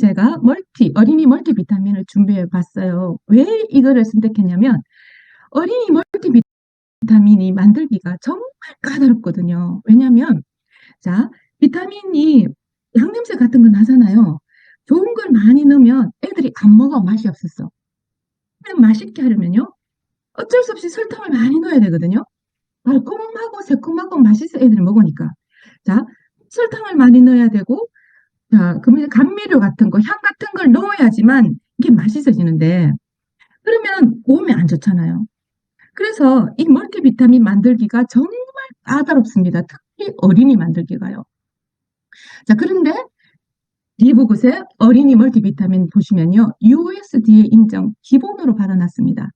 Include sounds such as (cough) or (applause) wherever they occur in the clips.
제가 멀티 어린이 멀티 비타민을 준비해 봤어요. 왜 이거를 선택했냐면 어린이 멀티 비타민이 만들기가 정말 까다롭거든요. 왜냐면 자 비타민이 향냄새 같은 거 나잖아요. 좋은 걸 많이 넣으면 애들이 안 먹어 맛이 없었어. 그냥 맛있게 하려면요. 어쩔 수 없이 설탕을 많이 넣어야 되거든요. 달콤하고 새콤하고 맛있어 애들이 먹으니까. 자 설탕을 많이 넣어야 되고 자 그러면 감미료 같은 거 향 같은 걸 넣어야지만 이게 맛있어지는데 그러면 몸에 안 좋잖아요. 그래서 이 멀티비타민 만들기가 정말 까다롭습니다. 특히 어린이 만들기가요. 자 그런데 리보그새 어린이 멀티비타민 보시면요. USDA 인정 기본으로 받아 놨습니다.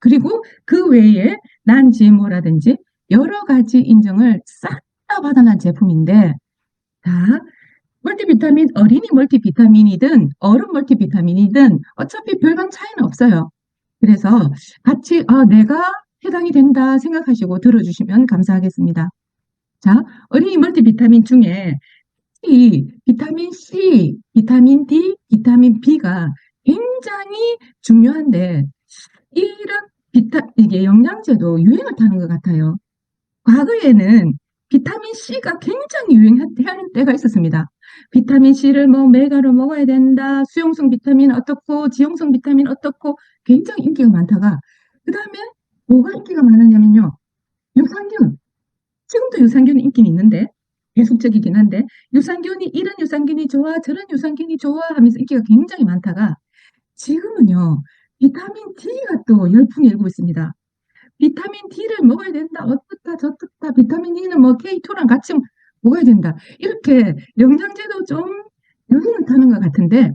그리고 그 외에 non-GMO라든지 여러 가지 인정을 싹 다 받아 난 제품인데 자 멀티비타민 어린이 멀티비타민이든 어른 멀티비타민이든 어차피 별반 차이는 없어요. 그래서 같이 '아 내가 해당이 된다.' 생각하시고 들어 주시면 감사하겠습니다. 자 어린이 멀티비타민 중에 이 비타민 C, 비타민 D, 비타민 B가 굉장히 중요한데 이런 비타 이게 영양제도 유행을 타는 것 같아요. 과거에는 비타민 C가 굉장히 유행하는 때가 있었습니다. 비타민 C를 뭐 메가로 먹어야 된다. 수용성 비타민 어떻고 지용성 비타민 어떻고 굉장히 인기가 많다가 그 다음에 뭐가 인기가 많았냐면요. 유산균. 지금도 유산균 인기는 있는데 계속적이긴 한데 유산균이 이런 유산균이 좋아 저런 유산균이 좋아 하면서 인기가 굉장히 많다가 지금은요. 비타민 D가 또 열풍이 일고 있습니다. 비타민 D를 먹어야 된다. 어떻다 저떻다. 비타민 D는 뭐 K2랑 같이 먹어야 된다. 이렇게 영양제도 좀 유행을 타는 것 같은데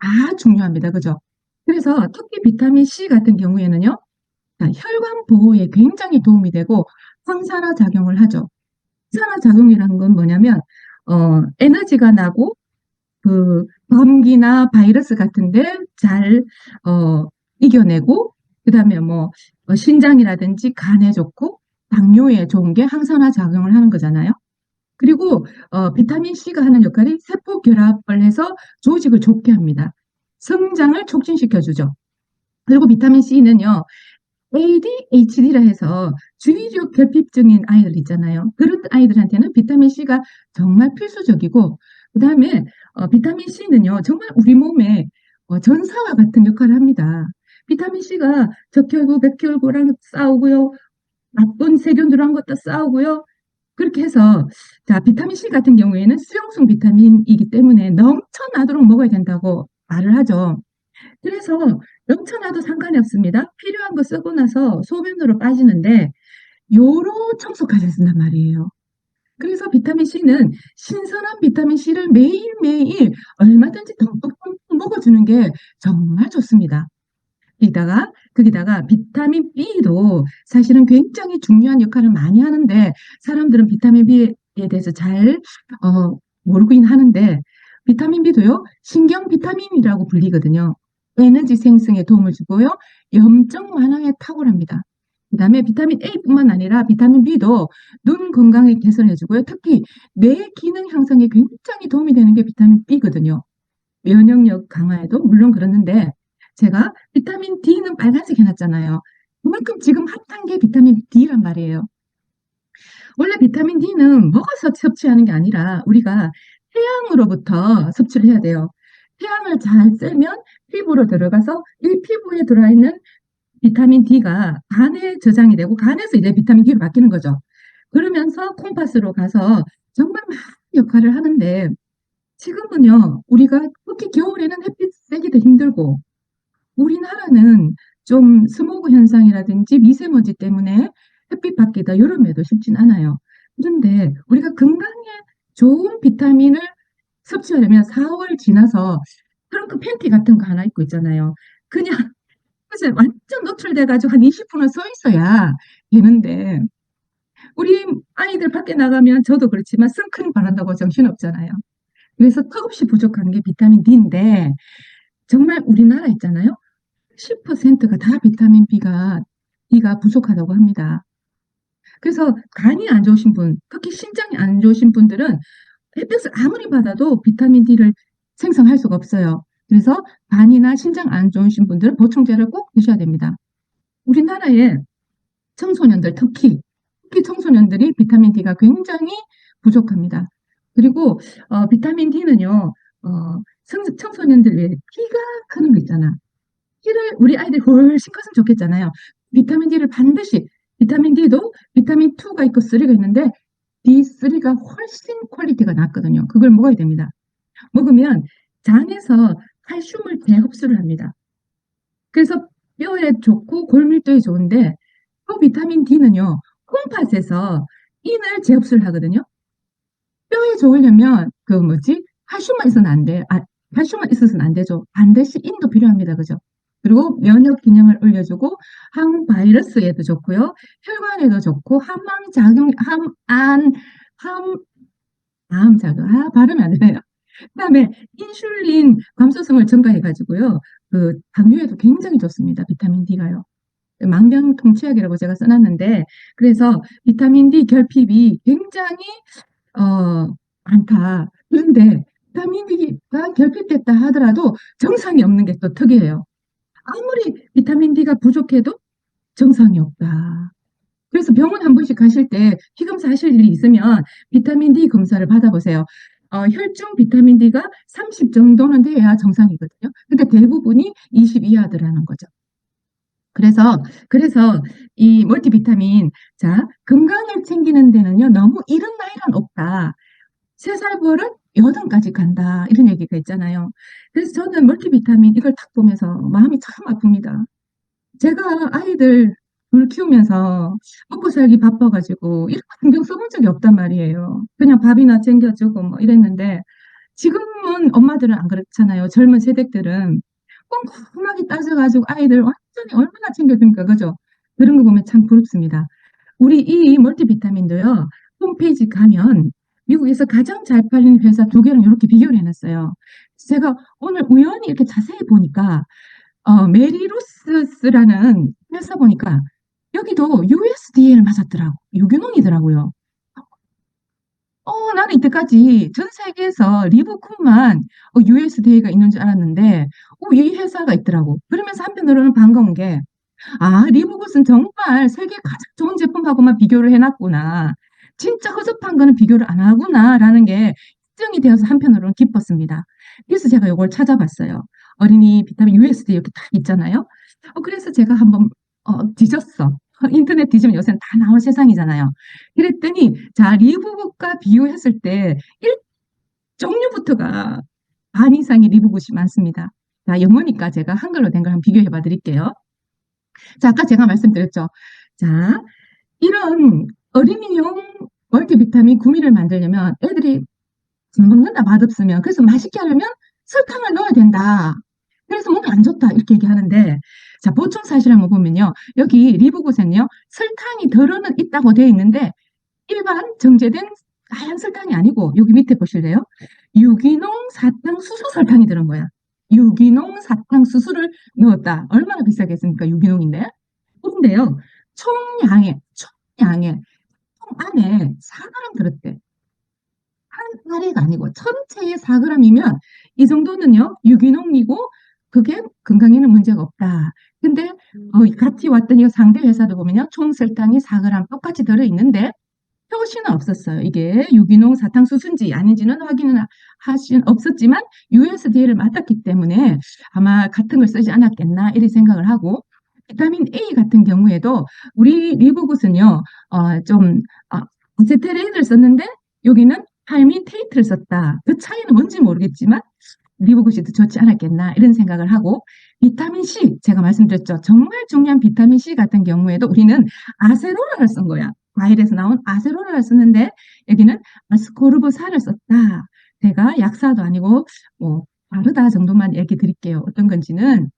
다 중요합니다. 그죠? 그래서 특히 비타민 C 같은 경우에는요. 자 혈관 보호에 굉장히 도움이 되고 항산화 작용을 하죠. 항산화 작용이라는 건 뭐냐면 어 에너지가 나고 그 감기나 바이러스 같은 데 잘 어 이겨내고 그다음에 뭐어 신장이라든지 간에 좋고 당뇨에 좋은 게 항산화 작용을 하는 거잖아요. 그리고 어 비타민 C가 하는 역할이 세포 결합을 해서 조직을 좋게 합니다. 성장을 촉진시켜 주죠. 그리고 비타민 C는요. ADHD라 해서 주의력 결핍증인 아이들 있잖아요. 그런 아이들한테는 비타민 C가 정말 필수적이고 그 다음에 어 비타민 C는요. 정말 우리 몸에 어 전사와 같은 역할을 합니다. 비타민 C가 적혈구, 백혈구랑 싸우고요. 나쁜 세균들하고 또 싸우고요. 그렇게 해서 자 비타민 C 같은 경우에는 수용성 비타민이기 때문에 넘쳐나도록 먹어야 된다고 말을 하죠. 그래서 넘쳐나도 상관이 없습니다. 필요한 거 쓰고 나서 소변으로 빠지는데 요로 청소까지 쓴단 말이에요. 그래서 비타민 C는 신선한 비타민 C를 매일매일 얼마든지 듬뿍 듬뿍 먹어 주는 게 정말 좋습니다. 게다가 거기다가 비타민 B도 사실은 굉장히 중요한 역할을 많이 하는데 사람들은 비타민 B에 대해서 잘 어 모르긴 하는데 비타민 B도요. 신경 비타민이라고 불리거든요. 에너지 생성에 도움을 주고요. 염증 완화에 탁월합니다. 그 다음에 비타민 A뿐만 아니라 비타민 B도 눈 건강을 개선해 주고요. 특히 뇌 기능 향상에 굉장히 도움이 되는 게 비타민 B거든요. 면역력 강화에도 물론 그렇는데 제가 비타민 D는 빨간색 해 놨잖아요. 그만큼 지금 핫한 게 비타민 D란 말이에요. 원래 비타민 D는 먹어서 섭취하는 게 아니라 우리가 태양으로부터 섭취를 해야 돼요. 태양을 잘 쐬면 피부로 들어가서 이 피부에 들어와 있는 비타민 D가 간에 저장이 되고 간에서 이제 비타민 D로 바뀌는 거죠. 그러면서 콩팥으로 가서 정말 많은 역할을 하는데 지금은요. 우리가 특히 겨울에는 햇빛 쐬기도 힘들고 우리나라는 좀 스모그 현상이라든지 미세먼지 때문에 햇빛 받기가 여름에도 쉽진 않아요. 그런데 우리가 건강에 좋은 비타민을 섭취하려면 4월 지나서 트렁크 팬티 같은 거 하나 입고 있잖아요. 그냥 (laughs) 그치 완전 노출돼 가지고 한 20분은 서 있어야 되는데 우리 아이들 밖에 나가면 저도 그렇지만 선크림 바른다고 정신없잖아요. 그래서 턱없이 부족한 게 비타민 D인데 정말 우리나라 있잖아요. 10%가 다 비타민 B가 D가 부족하다고 합니다. 그래서 간이 안 좋으신 분, 특히 신장이 안 좋으신 분들은 햇볕을 아무리 받아도 비타민 D를 생성할 수가 없어요. 그래서 간이나 신장 안 좋으신 분들은 보충제를 꼭 드셔야 됩니다. 우리나라의 청소년들 특히 특히 청소년들이 비타민 D가 굉장히 부족합니다. 그리고 어, 비타민 D는요, 어, 청, 청소년들 외에 키가 크는 거 있잖아. 키를 우리 아이들이 훨씬 컸으면 좋겠잖아요. 비타민 D를 반드시 비타민 D도 비타민 2가 있고 3가 있는데 D3가 훨씬 퀄리티가 낮거든요. 그걸 먹어야 됩니다. 먹으면 장에서 칼슘을 재흡수를 합니다. 그래서 뼈에 좋고 골밀도에 좋은데 그 비타민 D는요. 콩팥에서 인을 재흡수를 하거든요. 뼈에 좋으려면 그 뭐지? 칼슘만 있어서는 안 돼. 아, 칼슘만 있어서는 안 되죠. 반드시 인도 필요합니다. 그죠? 그리고 면역 기능을 올려주고 항바이러스에도 좋고요. 혈관에도 좋고 항암 작용 항안 항 암 작용 아 발음이 안 되네요. 그다음에 인슐린 감소성을 증가해 가지고요. 그 당뇨에도 굉장히 좋습니다. 비타민 D가요. 만병통치약이라고 제가 써놨는데 그래서 비타민 D 결핍이 굉장히 어, 많다. 그런데 비타민 D가 결핍됐다 하더라도 정상이 없는 게 또 특이해요. 아무리 비타민 D가 부족해도 정상이 없다. 그래서 병원 한 번씩 가실 때 피검사 하실 일이 있으면 비타민 D 검사를 받아보세요. 어, 혈중 비타민 D가 30 정도는 돼야 정상이거든요. 그러니까 대부분이 20 이하더라는 거죠. 그래서 그래서 이 멀티비타민 자 건강을 챙기는 데는요 너무 이른 나이란 없다. 세살 버릇 여든까지 간다 이런 얘기가 있잖아요. 그래서 저는 멀티비타민 이걸 딱 보면서 마음이 참 아픕니다. 제가 아이들 둘 키우면서 먹고 살기 바빠가지고 이렇게 신경 써본 적이 없단 말이에요. 그냥 밥이나 챙겨주고 뭐 이랬는데 지금은 엄마들은 안 그렇잖아요. 젊은 세대들은 꼼꼼하게 따져가지고 아이들 완전히 얼마나 챙겨줍니까? 그죠? 그런 거 보면 참 부럽습니다. 우리 이 멀티비타민도요, 홈페이지 가면 미국에서 가장 잘 팔리는 회사 두 개랑 이렇게 비교를 해놨어요. 제가 오늘 우연히 이렇게 자세히 보니까, 어, 메리로스라는 회사 보니까 여기도 USDA를 맞았더라고. 유기농이더라고요. 어, 나는 이때까지 전 세계에서 리브쿤만 어, USDA가 있는 줄 알았는데, 어, 이 회사가 있더라고. 그러면서 한편으로는 반가운 게, 아, 리브굿은 정말 세계 가장 좋은 제품하고만 비교를 해놨구나. 진짜 허접한 거는 비교를 안 하구나라는 게 입증이 되어서 한편으로는 기뻤습니다. 그래서 제가 이걸 찾아봤어요. 어린이 비타민 USD 이렇게 딱 있잖아요. 어, 그래서 제가 한번 어, 뒤졌어. 인터넷 뒤지면 요새는 다 나오는 세상이잖아요. 그랬더니 자 리브굿과 비교했을 때 1, 종류부터가 반 이상이 리브굿이 많습니다. 자 영어니까 제가 한글로 된 걸 한번 비교해 봐 드릴게요. 자 아까 제가 말씀드렸죠. 자 이런 어린이용 멀티비타민 구미를 만들려면 애들이 먹는다 맛없으면 그래서 맛있게 하려면 설탕을 넣어야 된다. 그래서 몸에 안 좋다 이렇게 얘기하는데 자 보충 사실 한번 보면요. 여기 리브굿은요. 설탕이 덜어는 있다고 되어 있는데 일반 정제된 하얀 설탕이 아니고 여기 밑에 보실래요? 유기농 사탕 수수 설탕이 들은 거야. 유기농 사탕 수수를 넣었다. 얼마나 비싸겠습니까? 유기농인데. 그런데요. 총량의 총량의 총 안에 4g 들었대 한 알이가 아니고 전체의 4g이면 이 정도는요 유기농이고 그게 건강에는 문제가 없다. 근데 어, 같이 왔던 이 상대 회사도 보면요. 총 설탕이 4g 똑같이 들어 있는데 표시는 없었어요. 이게 유기농 사탕수수인지 아닌지는 확인은 하신 없었지만 USDA를 맡았기 때문에 아마 같은 걸 쓰지 않았겠나 이렇게 생각을 하고 비타민 A 같은 경우에도 우리 리브굿은요 어, 좀 어, 아세테레인을 썼는데 여기는 팔미테이트를 썼다. 그 차이는 뭔지 모르겠지만 리보그시도 좋지 않았겠나 이런 생각을 하고 비타민 C 제가 말씀드렸죠. 정말 중요한 비타민 C 같은 경우에도 우리는 아세로라를 쓴 거야. 과일에서 나온 아세로라를 쓰는데 여기는 아스코르브산을 썼다. 제가 약사도 아니고 뭐 다르다 정도만 얘기 드릴게요. 어떤 건지는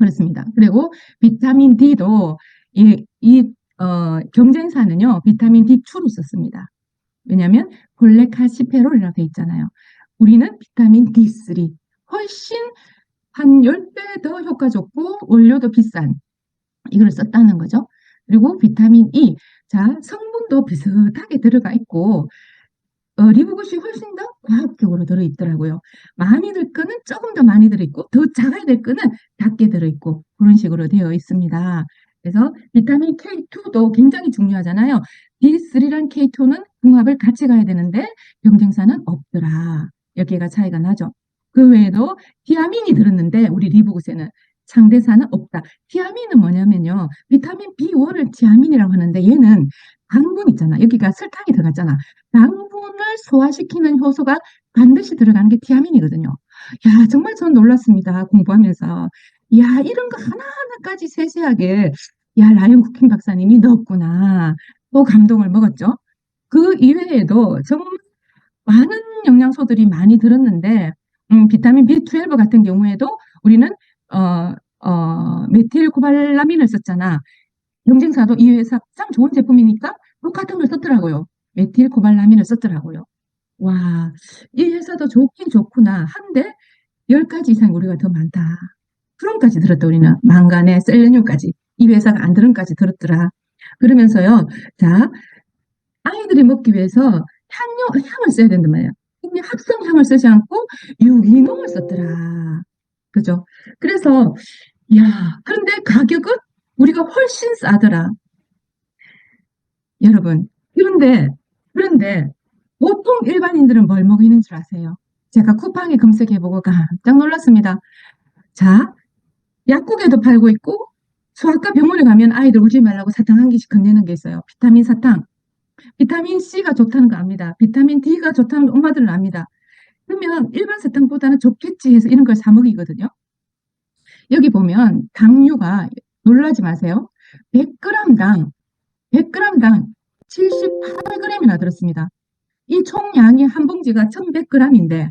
그렇습니다. 그리고 비타민 D도 이, 이 어, 경쟁사는요 비타민 D2로 썼습니다. 왜냐하면 콜레카시페롤이라고 돼 있잖아요. 우리는 비타민 D3 훨씬 한 10배 더 효과 좋고 원료도 비싼 이걸 썼다는 거죠. 그리고 비타민 E 자 성분도 비슷하게 들어가 있고 어 리보굿이 훨씬 더 과학적으로 들어있더라고요. 많이 들 거는 쪼금 더 많이 들어있고 더 작아야 될 거는 작게 들어있고 그런 식으로 되어 있습니다. 그래서 비타민 K2도 굉장히 중요하잖아요. D3랑 K2는 궁합을 같이 가야 되는데 경쟁사는 없더라. 여기가 차이가 나죠. 그 외에도 티아민이 들었는데 우리 리보굿에는 상대사는 없다. 티아민은 뭐냐면요. 비타민 B1을 티아민이라고 하는데 얘는 당분 있잖아. 여기가 설탕이 들어갔잖아. 당분을 소화시키는 효소가 반드시 들어가는 게 티아민이거든요. 야 정말 전 놀랐습니다. 공부하면서. 야 이런 거 하나하나까지 세세하게 야 라이언 쿠킹 박사님이 넣었구나. 또 감동을 먹었죠. 그 이외에도 정말 많은 영양소들이 많이 들었는데 음 비타민 B12 같은 경우에도 우리는 어 어 메틸코발라민을 썼잖아. 경쟁사도 이 회사 참 좋은 제품이니까 똑같은 걸 썼더라고요. 메틸 코발라민을 썼더라고요. 와 이 회사도 좋긴 좋구나. 한데 10 가지 이상 우리가 더 많다. 프롬까지 들었다 우리는. 망간에 셀레늄까지. 이 회사가 안 들은 까지 들었더라. 그러면서요. 자 아이들이 먹기 위해서 향료 향을 써야 된단 말이에요. 근데 합성향을 쓰지 않고 유기농을 썼더라. 그죠? 그래서 야 그런데 가격은 우리가 훨씬 싸더라. 여러분 그런데, 그런데 보통 일반인들은 뭘 먹이는 줄 아세요? 제가 쿠팡에 검색해 보고 깜짝 놀랐습니다. 자 약국에도 팔고 있고 소아과 병원에 가면 아이들 울지 말라고 사탕 1 개씩 건네는 게 있어요. 비타민 사탕. 비타민 C가 좋다는 거 압니다. 비타민 D가 좋다는 거 엄마들은 압니다. 그러면 '일반 사탕보다는 좋겠지.' 해서 이런 걸 사 먹이거든요. 여기 보면 당류가 놀라지 마세요. 100 그램당, 100 그램당 78 그램이나 들었습니다. 이 총량이 한 봉지가 1100 그램인데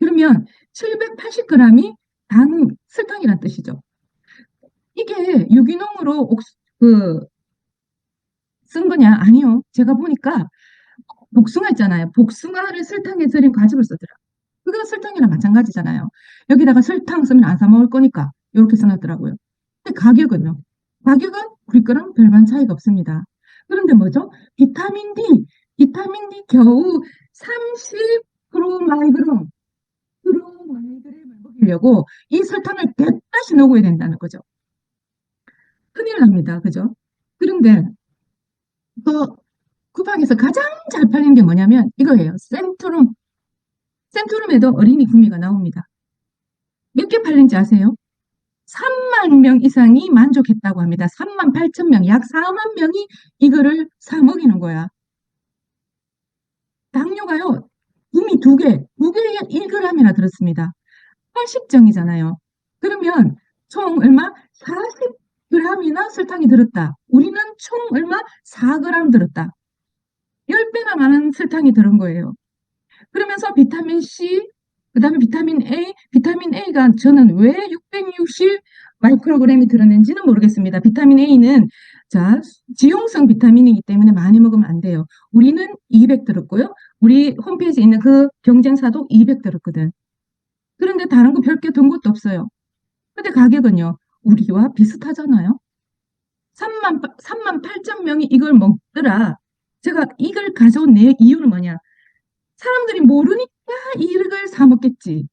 그러면 780 그램이 당 설탕이란 뜻이죠. 이게 유기농으로 옥수 그 쓴 거냐? 아니요. 제가 보니까 복숭아 있잖아요. 복숭아를 설탕에 절인 과즙을 쓰더라. 그거 설탕이랑 마찬가지잖아요. 여기다가 설탕 쓰면 안 사 먹을 거니까 요렇게 써 놨더라고요. 가격은요? 가격은 우리 거랑 별반 차이가 없습니다. 그런데 뭐죠? 비타민 D, 비타민 D 겨우 30 프로마이그램 프로 마이그램을 먹이려고 이 설탕을 100 다시 녹여야 된다는 거죠. 큰일 납니다. 그죠? 그런데 또 쿠팡에서 가장 잘 팔리는 게 뭐냐면 이거예요. 센트룸. 센트룸에도 어린이 구미가 나옵니다. 몇 개 팔린지 아세요? 30,000명 이상이 만족했다고 합니다. 38,000 명, 약40,000 명이 이거를 사 먹이는 거야. 당류가요. 구미 2 개, 2 개에 1 그램이나 들었습니다. 80 정이잖아요. 그러면 총 얼마? 40 그램이나 설탕이 들었다. 우리는 총 얼마? 4 그램 들었다. 10 배나 많은 설탕이 들은 거예요. 그러면서 비타민 C, 그 다음에 비타민 A, 비타민 A가 저는 왜 660 마이크로그램이 들었는지는 모르겠습니다. 비타민 A는 자 지용성 비타민이기 때문에 많이 먹으면 안 돼요. 우리는 200 들었고요. 우리 홈페이지에 있는 그 경쟁사도 200 들었거든. 그런데 다른 거 별게 든 것도 없어요. 근데 가격은요. 우리와 비슷하잖아요. 3만 38,000 명이 이걸 먹더라. 제가 이걸 가져온 내 이유는 뭐냐? 사람들이 모르니까 이걸 사 먹겠지.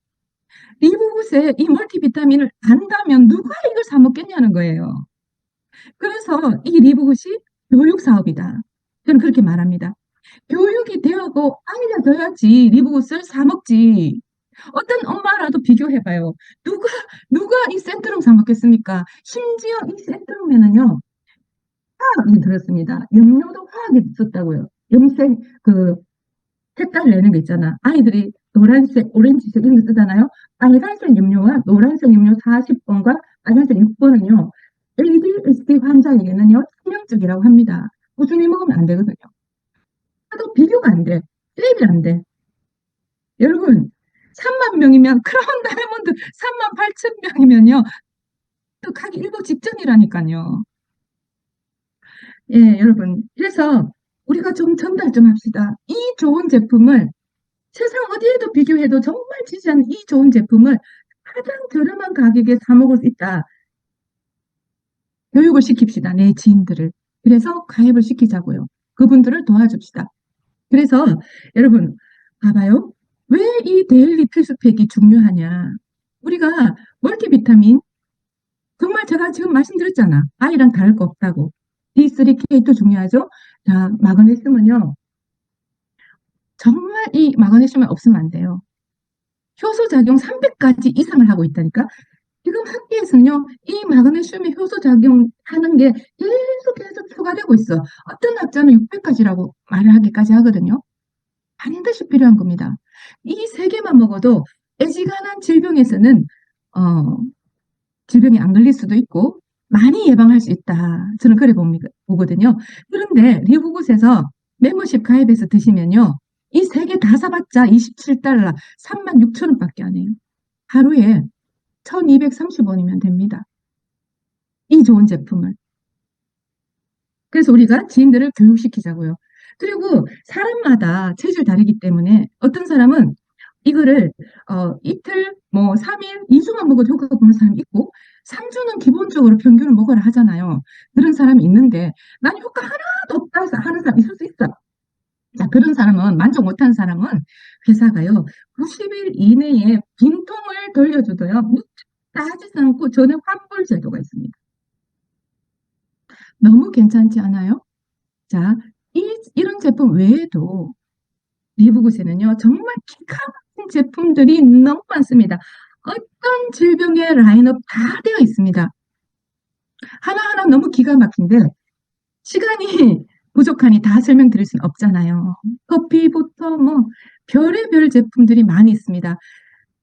리보굿의 이 멀티비타민을 안다면 누가 이걸 사 먹겠냐는 거예요. 그래서 이 리보굿이 교육 사업이다. 저는 그렇게 말합니다. 교육이 되고 알려져야지 리보굿을 사 먹지. 어떤 엄마라도 비교해 봐요. 누가 누가 이 센트룸 사 먹겠습니까? 심지어 이 센트룸에는요. 화학이 들었습니다. 염료도 화학이 있었다고요. 염색 그 색깔 내는 거 있잖아. 아이들이 노란색, 오렌지색 이런 거 쓰잖아요. 빨간색 염료와 노란색 염료 40번과 빨간색 6번은요. ADHD 환자에게는요. 치명적이라고 합니다. 꾸준히 먹으면 안 되거든요. 하도 비교가 안 돼. 랩이 안 돼. 여러분 30,000 명이면 (laughs) 크라운 다이아몬드 38,000 명이면요. 또 가기 일보 직전이라니깐요. 예, 여러분. 그래서 우리가 좀 전달 좀 합시다. 이 좋은 제품을 세상 어디에도 비교해도 정말 지지 않는 이 좋은 제품을 가장 저렴한 가격에 사 먹을 수 있다. 교육을 시킵시다. 내 지인들을. 그래서 가입을 시키자고요. 그분들을 도와줍시다. 그래서 여러분 봐봐요. 왜 이 데일리 필수팩이 중요하냐. 우리가 멀티비타민 정말 제가 지금 말씀드렸잖아. 아이랑 다를 거 없다고. D3, K2 중요하죠? 자, 마그네슘은요. 정말 이 마그네슘이 없으면 안 돼요. 효소작용 300가지 이상을 하고 있다니까? 지금 학계에서는요, 이 마그네슘이 효소작용 하는 게 계속 계속 추가되고 있어. 어떤 학자는 600가지라고 말을 하기까지 하거든요. 반드시 필요한 겁니다. 이 세 개만 먹어도 애지간한 질병에서는 어, 질병이 안 걸릴 수도 있고 많이 예방할 수 있다. 저는 그래 봅니다, 보거든요. 그런데 리브굿에서 멤버십 가입해서 드시면요. 이 세 개 다 사봤자 27달러, 36,000원밖에 안 해요. 하루에 1,230원이면 됩니다. 이 좋은 제품을. 그래서 우리가 지인들을 교육시키자고요. 그리고 사람마다 체질 다르기 때문에 어떤 사람은 이거를 어, 이틀, 뭐 3일, 2주만 먹어도 효과가 보는 사람이 있고 3주는 기본적으로 평균을 먹어라 하잖아요. 그런 사람이 있는데 난 효과 하나도 없다 하는 사람 있을 수 있어. 자, 그런 사람은 만족 못하는 사람은 회사가요. 90일 이내에 빈통을 돌려주도요. 따지지 않고 저는 환불 제도가 있습니다. 너무 괜찮지 않아요? 자, 이, 이런 제품 외에도 리브굿에는요, 정말 기가 제품들이 너무 많습니다. 어떤 질병의 라인업 다 되어 있습니다. 하나하나 너무 기가 막힌데, 시간이 (laughs) 부족하니 다 설명드릴 수는 없잖아요. 커피부터 뭐, 별의별 제품들이 많이 있습니다.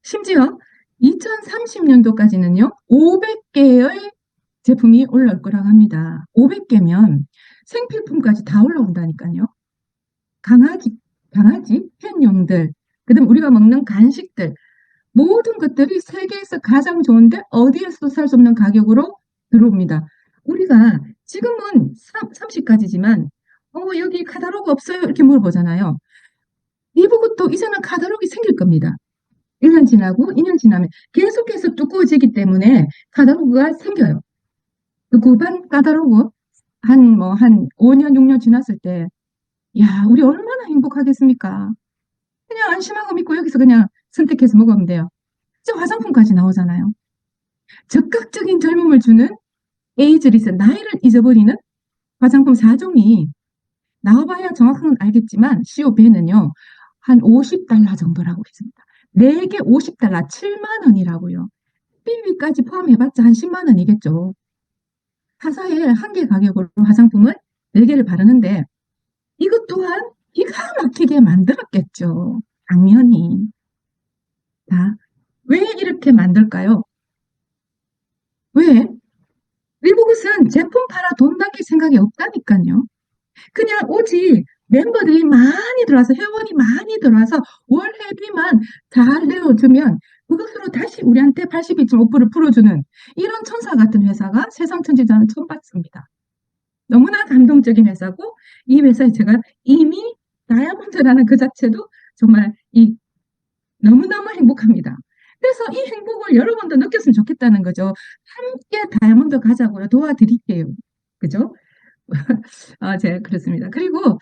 심지어 2030년도까지는요, 500개의 제품이 올라올 거라고 합니다. 500개면 생필품까지 다 올라온다니까요. 강아지, 강아지, 팬용들, 그 다음 우리가 먹는 간식들, 모든 것들이 세계에서 가장 좋은데 어디에서도 살 수 없는 가격으로 들어옵니다. 우리가 지금은 30가지지만 어 여기 카다로그 없어요 이렇게 물어보잖아요. 이부것도 이제는 카다로그가 생길 겁니다. 1년 지나고 2년 지나면 계속해서 두꺼워지기 때문에 카다로그가 생겨요. 그 구반 카다로그 한 뭐한 5년 6년 지났을 때 야, 우리 얼마나 행복하겠습니까? 그냥 안심하고 믿고 여기서 그냥 선택해서 먹으면 돼요. 이제 화장품까지 나오잖아요. 적극적인 젊음을 주는 에이즈 리스, 나이를 잊어버리는 화장품 4종이 나와봐야 정확한 건 알겠지만 CO배는요. 한 50달러 정도라고 했습니다. 4개 50달러, 7만 원이라고요. 삐비까지 포함해봤자 한 10만 원이겠죠. 회사에 한 개 가격으로 화장품을 4개를 바르는데 이것 또한 기가 막히게 만들었겠죠. 당연히. 자, 왜 이렇게 만들까요? 왜? 리보굿은 제품 팔아 돈 남길 생각이 없다니까요. 그냥 오직 멤버들이 많이 들어와서 회원이 많이 들어와서 월회비만 잘 내어주면 그것으로 다시 우리한테 82.5%를 풀어주는 이런 천사 같은 회사가 세상 천지자는 처음 봤습니다. 너무나 감동적인 회사고 이 회사에 제가 이미 다이아몬드라는 그 자체도 정말 이 너무너무 행복합니다. 그래서 이 행복을 여러분도 느꼈으면 좋겠다는 거죠. 함께 다이아몬드 가자고요. 도와드릴게요. 그죠? (laughs) 아, 제가 그렇습니다. 그리고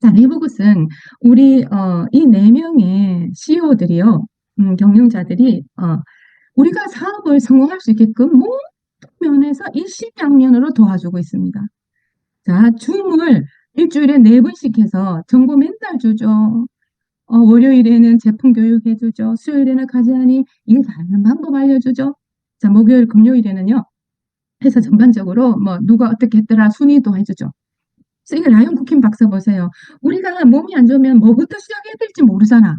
자, 리브굿은 우리 어, 이 네 명의 CEO들이요, 음, 경영자들이 어, 우리가 사업을 성공할 수 있게끔 모든 면에서 일식양면으로 도와주고 있습니다. 자, 줌을 일주일에 네 번씩 해서 정보 맨날 주죠. 어, 월요일에는 제품 교육 해주죠. 수요일에는 가지하니 일 잘하는 방법 알려주죠. 자, 목요일, 금요일에는요. 회사 전반적으로 뭐 누가 어떻게 했더라 순위도 해주죠. 그래서 이게 라이언 쿠킹 박사 보세요. 우리가 몸이 안 좋으면 뭐부터 시작해야 될지 모르잖아.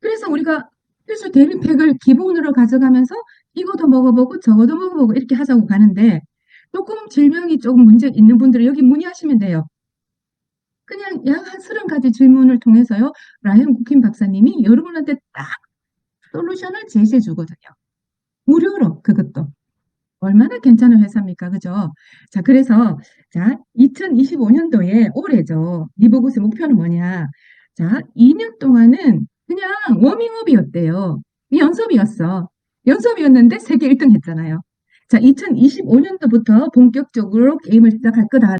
그래서 우리가 필수 데일리팩을 기본으로 가져가면서 이것도 먹어보고 저것도 먹어보고 이렇게 하자고 가는데 조금 질병이 조금 문제 있는 분들은 여기 문의하시면 돼요. 그냥 약 한 서른 가지 질문을 통해서요. 라이언 쿠킨 박사님이 여러분한테 딱 솔루션을 제시해 주거든요. 무료로 그것도. 얼마나 괜찮은 회사입니까? 그죠? 자, 그래서 자, 2025년도에 올해죠. 리버굿의 목표는 뭐냐? 자, 2년 동안은 그냥 워밍업이었대요. 연습이었어. 연습이었는데 세계 1등 했잖아요. 자, 2025년도부터 본격적으로 게임을 시작할 거다.